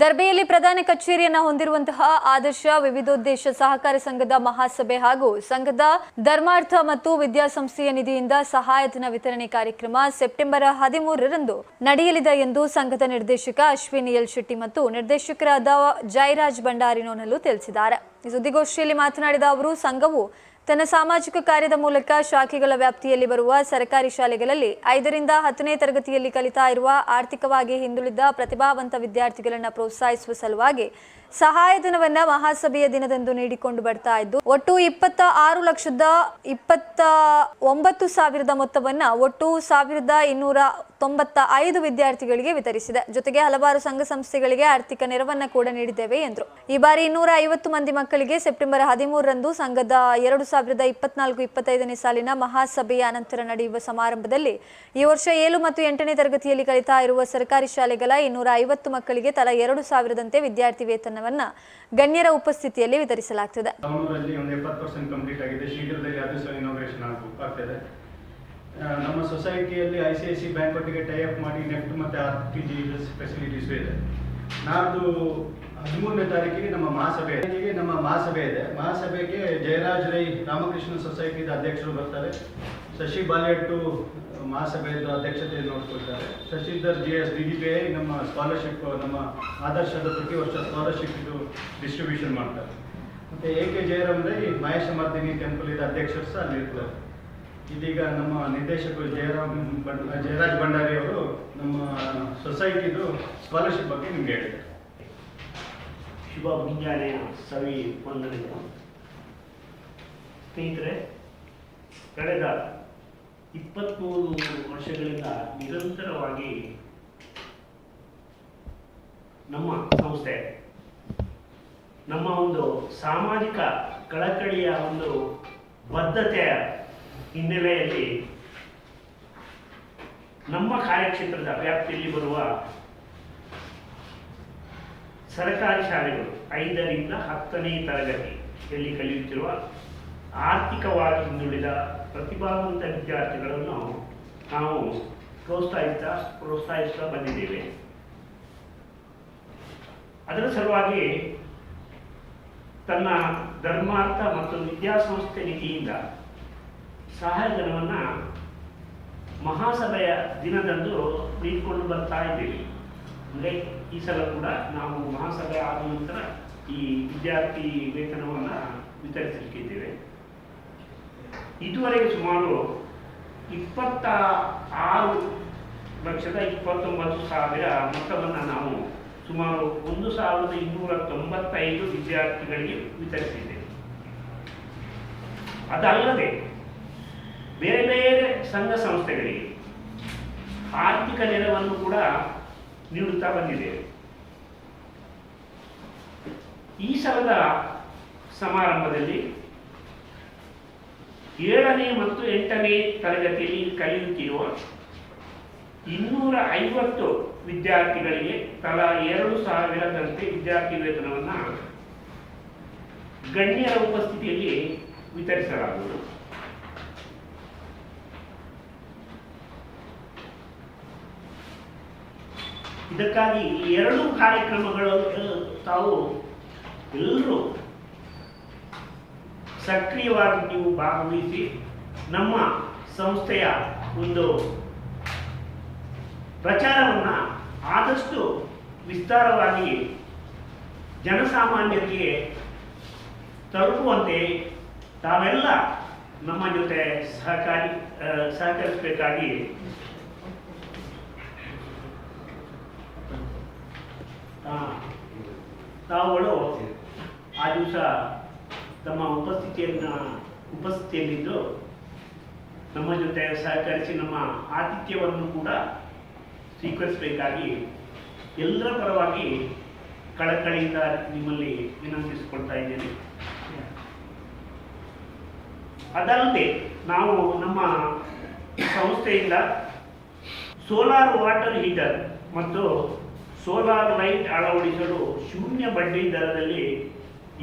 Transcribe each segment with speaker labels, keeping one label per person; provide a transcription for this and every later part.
Speaker 1: ದರ್ಬೆಯಲ್ಲಿ ಪ್ರಧಾನ ಕಚೇರಿಯನ್ನು ಹೊಂದಿರುವಂತಹ ಆದರ್ಶ ವಿವಿಧೋದ್ದೇಶ ಸಹಕಾರಿ ಸಂಘದ ಮಹಾಸಭೆ ಹಾಗೂ ಸಂಘದ ಧರ್ಮಾರ್ಥ ಮತ್ತು ವಿದ್ಯಾಸಂಸ್ಥೆಯ ನಿಧಿಯಿಂದ ಸಹಾಯಧನ ವಿತರಣೆ ಕಾರ್ಯಕ್ರಮ ಸೆಪ್ಟೆಂಬರ್ ಹದಿಮೂರರಂದು ನಡೆಯಲಿದೆ ಎಂದು ಸಂಘದ ನಿರ್ದೇಶಕ ಅಶ್ವಿನಿ ಎಲ್ ಶೆಟ್ಟಿ ಮತ್ತು ನಿರ್ದೇಶಕರಾದ ಜಯರಾಜ್ ಭಂಡಾರಿನೋನಲ್ಲು ತಿಳಿಸಿದ್ದಾರೆ. ಸುದ್ದಿಗೋಷ್ಠಿಯಲ್ಲಿ ಮಾತನಾಡಿದ ಅವರು, ಸಂಘವು ತನ್ನ ಸಾಮಾಜಿಕ ಕಾರ್ಯದ ಮೂಲಕ ಶಾಖೆಗಳ ವ್ಯಾಪ್ತಿಯಲ್ಲಿ ಬರುವ ಸರ್ಕಾರಿ ಶಾಲೆಗಳಲ್ಲಿ ಐದರಿಂದ ಹತ್ತನೇ ತರಗತಿಯಲ್ಲಿ ಕಲಿತಾ ಇರುವ ಆರ್ಥಿಕವಾಗಿ ಹಿಂದುಳಿದ ಪ್ರತಿಭಾವಂತ ವಿದ್ಯಾರ್ಥಿಗಳನ್ನು ಪ್ರೋತ್ಸಾಹಿಸುವ ಸಲುವಾಗಿ ಸಹಾಯಧನವನ್ನ ಮಹಾಸಭೆಯ ದಿನದಂದು ನೀಡಿಕೊಂಡು ಬರ್ತಾ ಇದ್ದು, ಒಟ್ಟು ಇಪ್ಪತ್ತ ಆರು ಲಕ್ಷದ ಇಪ್ಪತ್ತ ಒಂಬತ್ತು ಸಾವಿರದ ಮೊತ್ತವನ್ನ ಒಟ್ಟು ಸಾವಿರದ ಇನ್ನೂರ ತೊಂಬತ್ತ ಐದು ವಿದ್ಯಾರ್ಥಿಗಳಿಗೆ ವಿತರಿಸಿದೆ. ಜೊತೆಗೆ ಹಲವಾರು ಸಂಘ ಸಂಸ್ಥೆಗಳಿಗೆ ಆರ್ಥಿಕ ನೆರವನ್ನ ಕೂಡ ನೀಡಿದ್ದೇವೆ ಎಂದರು. ಈ ಬಾರಿ ಇನ್ನೂರ ಐವತ್ತು ಮಂದಿ ಮಕ್ಕಳಿಗೆ ಸೆಪ್ಟೆಂಬರ್ ಹದಿಮೂರರಂದು ಸಂಘದ ಎರಡು ಸಾವಿರದ ಇಪ್ಪತ್ನಾಲ್ಕು ಇಪ್ಪತ್ತೈದನೇ ಸಾಲಿನ ಮಹಾಸಭೆಯ ಅನಂತರ ನಡೆಯುವ ಸಮಾರಂಭದಲ್ಲಿ ಈ ವರ್ಷ ಏಳು ಮತ್ತು ಎಂಟನೇ ತರಗತಿಯಲ್ಲಿ ಕಲಿತಾ ಇರುವ ಸರ್ಕಾರಿ ಶಾಲೆಗಳ ಇನ್ನೂರ ಐವತ್ತು ಮಕ್ಕಳಿಗೆ ತಲಾ ಎರಡು ಸಾವಿರದಂತೆ ವಿದ್ಯಾರ್ಥಿ ವೇತನವನ್ನ ಗಣ್ಯರ ಉಪಸ್ಥಿತಿಯಲ್ಲಿ
Speaker 2: ವಿತರಿಸಲಾಗುತ್ತದೆ ನಮ್ಮ ಸೊಸೈಟಿಯಲ್ಲಿ I C I C bank ಒಟ್ಟಿಗೆ ಟೈ ಅಪ್ ಮಾಡಿ ನೆಫ್ಟ್ ಮತ್ತು ಆರ್ ಟಿ ಜಿ ಫೆಸಿಲಿಟೀಸು ಇದೆ. ನಾಡ್ದು ಹದಿಮೂರನೇ ತಾರೀಕಿಗೆ ನಮ್ಮ ಮಹಾಸಭೆ ಇದೆ. ನಮ್ಮ ಮಹಾಸಭೆ ಇದೆ. ಮಹಾಸಭೆಗೆ ಜಯರಾಜ್ ರೈ ರಾಮಕೃಷ್ಣ ಸೊಸೈಟಿದ ಅಧ್ಯಕ್ಷರು ಬರ್ತಾರೆ. ಶಶಿ ಬಾಲೆಟ್ಟು ಮಹಾಸಭೆಯ ಅಧ್ಯಕ್ಷತೆಯನ್ನು ನೋಡ್ಕೊಳ್ತಾರೆ. Shashidhar ji S D P I ನಮ್ಮ ಸ್ಕಾಲರ್ಶಿಪ್, ನಮ್ಮ ಆದರ್ಶದ ಪ್ರತಿ ವರ್ಷ ಸ್ಕಾಲರ್ಶಿಪ್ ಇದು ಡಿಸ್ಟ್ರಿಬ್ಯೂಷನ್ ಮಾಡ್ತಾರೆ. ಮತ್ತು A K Jayaram Rai Mahishamardini temple ಅಧ್ಯಕ್ಷರು ಸಹ ಅಲ್ಲಿರ್ತಾರೆ ಇದೀಗ ನಮ್ಮ ನಿರ್ದೇಶಕರು ಜಯರಾಮ್ ಜಯರಾಜ್ ಭಂಡಾರಿ ಅವರು ನಮ್ಮ ಸೊಸೈಟಿದು ಸ್ಕಾಲರ್ಶಿಪ್ ಬಗ್ಗೆ ನಿಮ್ಗೆ ಹೇಳಿದ್ದಾರೆ
Speaker 3: ಶುಭ ಮುಂಜಾನೆಯ ಸವಿ ವಂದನೆಗಳು ಸ್ನೇಹಿತರೆ, ಕಳೆದ ಇಪ್ಪತ್ತ್ಮೂರು ವರ್ಷಗಳಿಂದ ನಿರಂತರವಾಗಿ ನಮ್ಮ ಸಂಸ್ಥೆ, ನಮ್ಮ ಒಂದು ಸಾಮಾಜಿಕ ಕಳಕಳಿಯ ಒಂದು ಬದ್ಧತೆಯ ಹಿನ್ನೆಲೆಯಲ್ಲಿ ನಮ್ಮ ಕಾರ್ಯಕ್ಷೇತ್ರದ ವ್ಯಾಪ್ತಿಯಲ್ಲಿ ಬರುವ ಸರ್ಕಾರಿ ಶಾಲೆಗಳು ಐದರಿಂದ ಹತ್ತನೇ ತರಗತಿಯಲ್ಲಿ ಕಲಿಯುತ್ತಿರುವ ಆರ್ಥಿಕವಾಗಿ ಹಿಂದುಳಿದ ಪ್ರತಿಭಾವಂತ ವಿದ್ಯಾರ್ಥಿಗಳನ್ನು ನಾವು ಪ್ರೋತ್ಸಾಹಿಸ್ತಾ ಪ್ರೋತ್ಸಾಹಿಸ್ತಾ ಬಂದಿದ್ದೇವೆ. ಅದರ ಸಲುವಾಗಿ ತನ್ನ ಧರ್ಮಾರ್ಥ ಮತ್ತು ವಿದ್ಯಾಸಂಸ್ಥೆ ನಿಧಿಯಿಂದ ಸಹಾಯಧನವನ್ನು ಮಹಾಸಭೆಯ ದಿನದಂದು ನೀಡಿಕೊಂಡು ಬರ್ತಾ ಇದ್ದೀವಿ. ಅಂದರೆ ಈ ಸಲ ಕೂಡ ನಾವು ಮಹಾಸಭೆ ಆದ ನಂತರ ಈ ವಿದ್ಯಾರ್ಥಿ ವೇತನವನ್ನು ವಿತರಿಸಲಿಕ್ಕಿದ್ದೇವೆ. ಇದುವರೆಗೆ ಸುಮಾರು ಇಪ್ಪತ್ತ ಆರು ಲಕ್ಷದ ಇಪ್ಪತ್ತೊಂಬತ್ತು ಸಾವಿರ ಮೊತ್ತವನ್ನು ನಾವು ಸುಮಾರು ಒಂದು ಸಾವಿರದ ಇನ್ನೂರ ತೊಂಬತ್ತೈದು ವಿದ್ಯಾರ್ಥಿಗಳಿಗೆ ವಿತರಿಸಿದ್ದೇವೆ. ಅದಲ್ಲದೆ ಬೇರೆ ಬೇರೆ ಸಂಘ ಸಂಸ್ಥೆಗಳಿಗೆ ಆರ್ಥಿಕ ನೆರವನ್ನು ಕೂಡ ನೀಡುತ್ತಾ ಬಂದಿದ್ದೇವೆ ಈ ಸಲದ ಸಮಾರಂಭದಲ್ಲಿ ಏಳನೇ ಮತ್ತು ಎಂಟನೇ ತರಗತಿಯಲ್ಲಿ ಕಲಿಯುತ್ತಿರುವ ಇನ್ನೂರ ಐವತ್ತು ವಿದ್ಯಾರ್ಥಿಗಳಿಗೆ ತಲಾ ಎರಡು ಸಾವಿರದಂತೆ ವಿದ್ಯಾರ್ಥಿ ವೇತನವನ್ನು ಗಣ್ಯರ ಉಪಸ್ಥಿತಿಯಲ್ಲಿ ವಿತರಿಸಲಾಗುವುದು. ಇದಕ್ಕಾಗಿ ಈ ಎರಡು ಕಾರ್ಯಕ್ರಮಗಳು ತಾವು ಎಲ್ಲರೂ ಸಕ್ರಿಯವಾಗಿ ನೀವು ಭಾಗವಹಿಸಿ ನಮ್ಮ ಸಂಸ್ಥೆಯ ಒಂದು ಪ್ರಚಾರವನ್ನು ಆದಷ್ಟು ವಿಸ್ತಾರವಾಗಿ ಜನಸಾಮಾನ್ಯರಿಗೆ ತಲುಪುವಂತೆ ತಾವೆಲ್ಲ ನಮ್ಮ ಜೊತೆ ಸಹಕಾರಿ ಸಹಕರಿಸಬೇಕಾಗಿ ತಾವುಗಳು ಆ ದಿವಸ ತಮ್ಮ ಉಪಸ್ಥಿತಿಯನ್ನು, ಉಪಸ್ಥಿತಿಯಲ್ಲಿದ್ದು ನಮ್ಮ ಜೊತೆ ಸಹಕರಿಸಿ ನಮ್ಮ ಆತಿಥ್ಯವನ್ನು ಕೂಡ ಸ್ವೀಕರಿಸಬೇಕಾಗಿ ಎಲ್ಲರ ಪರವಾಗಿ ಕಳಕಳಿಯಿಂದ ನಿಮ್ಮಲ್ಲಿ ವಿನಂತಿಸಿಕೊಳ್ತಾ ಇದ್ದೇನೆ. ಅದಲ್ಲದೆ ನಾವು ನಮ್ಮ ಸಂಸ್ಥೆಯಿಂದ ಸೋಲಾರ್ ವಾಟರ್ ಹೀಟರ್ ಮತ್ತು ಸೋಲಾರ್ ಲೈಟ್ ಅಳವಡಿಸಲು ಶೂನ್ಯ ಬಡ್ಡಿ ದರದಲ್ಲಿ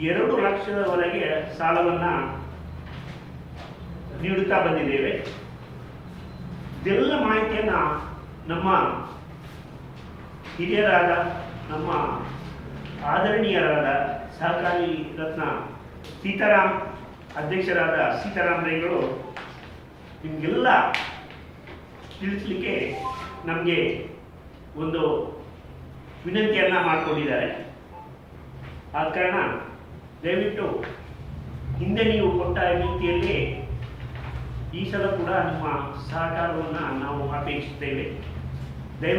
Speaker 3: ಎರಡು ಲಕ್ಷದವರೆಗೆ ಸಾಲವನ್ನು ನೀಡುತ್ತಾ ಬಂದಿದ್ದೇವೆ. ಇದೆಲ್ಲ ಮಾಹಿತಿಯನ್ನು ನಮ್ಮ ಹಿರಿಯರಾದ, ನಮ್ಮ ಆದರಣೀಯರಾದ ಸಹಕಾರಿ ರತ್ನ ಸೀತಾರಾಮ್, ಅಧ್ಯಕ್ಷರಾದ ಸೀತಾರಾಮ್ ರೈಗಳು ನಿಮಗೆಲ್ಲ ತಿಳಿಸ್ಲಿಕ್ಕೆ ನಮಗೆ ಒಂದು ವಿನಂತಿಯನ್ನು ಮಾಡಿಕೊಂಡಿದ್ದಾರೆ. ಆದ ಕಾರಣ ದಯವಿಟ್ಟು ಹಿಂದೆ ನೀವು ಕೊಟ್ಟ ರೀತಿಯಲ್ಲಿ ಈ ಸಲ ಕೂಡ ನಿಮ್ಮ ಸಹಕಾರವನ್ನು ನಾವು ಅಪೇಕ್ಷಿಸ್ತೇವೆ